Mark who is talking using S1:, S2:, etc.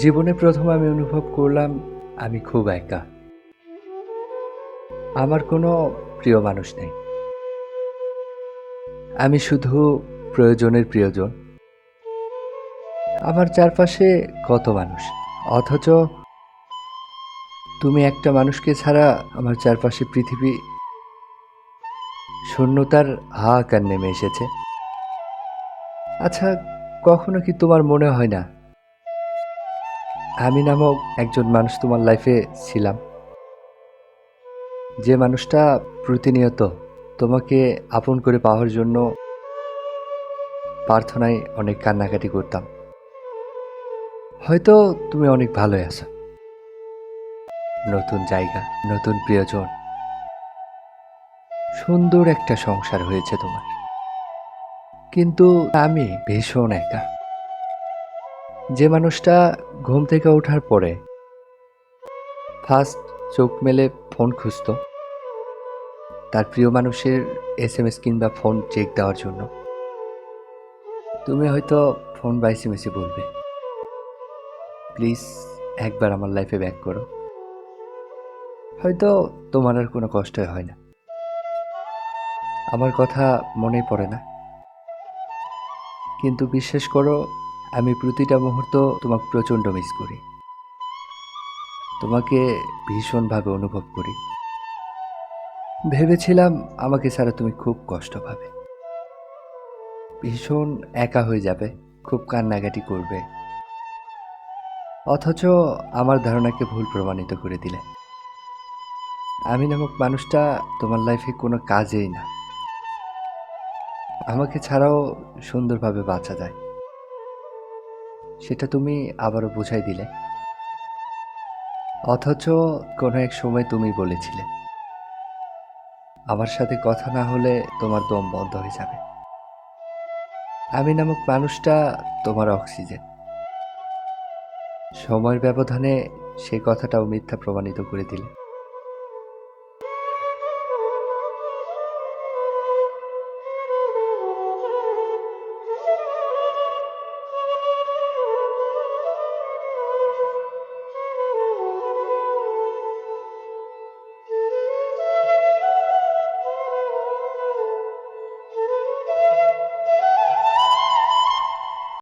S1: জীবনে প্রথম আমি অনুভব করলাম, আমি খুব একা। আমার কোনো প্রিয় মানুষ নেই। আমি শুধু প্রয়োজনের প্রিয়জন। আমার চারপাশে কত মানুষ? অথচ তুমি একটা মানুষকে ছাড়া আমার চারপাশে পৃথিবী শূন্যতার হাহাকার নেমে এসেছে। আচ্ছা কখনো কি তোমার মনে হয় না আমি নামক একজন মানুষ তোমার লাইফে ছিলাম। যে মানুষটা প্রতিনিয়ত তোমাকে আপন করে পাওয়ার জন্য প্রার্থনায় অনেক কান্নাকাটি করতাম। হয়তো তুমি অনেক ভালোই আছো। নতুন জায়গা, নতুন প্রিয়জন। সুন্দর একটা সংসার হয়েছে তোমার। কিন্তু আমি ভীষণ একা। যে মানুষটা ঘুম থেকে ওঠার পরে ফার্স্ট চোখ মেলে ফোন খুঁজত, তার প্রিয় মানুষের এস এম এস কিংবা ফোন চেক দেওয়ার জন্য। তুমি হয়তো ফোন বা এস এম এসে বলবে। প্লিজ একবার আমার লাইফে ব্যাক করো। হয়তো তোমার আর কোনো কষ্টই হয় না। আমার কথা মনে পড়ে না। কিন্তু বিশ্বাস করো আমি প্রতিটা মুহূর্ত তোমাকে প্রচণ্ড মিস করি। তোমাকে ভীষণভাবে অনুভব করি। ভেবেছিলাম আমাকে ছাড়া তুমি খুব কষ্ট পাবে। ভীষণ একা হয়ে যাবে, খুব কান্নাকাটি করবে। অথচ আমার ধারণাকে ভুল প্রমাণিত করে দিলে। আমি নামক মানুষটা তোমার লাইফে কোনো কাজেই না। আমাকে ছাড়াও সুন্দরভাবে বাঁচা যায়। সেটা তুমি আবারও বুঝাই দিলে। অথচ কোনো এক সময় তুমি বলেছিলে, আমার সাথে কথা না হলে তোমার দম বন্ধ হয়ে যাবে। আমি নামক মানুষটা তোমার অক্সিজেন। সময়ের ব্যবধানে সেই কথাটাও মিথ্যা প্রমাণিত করে দিলে।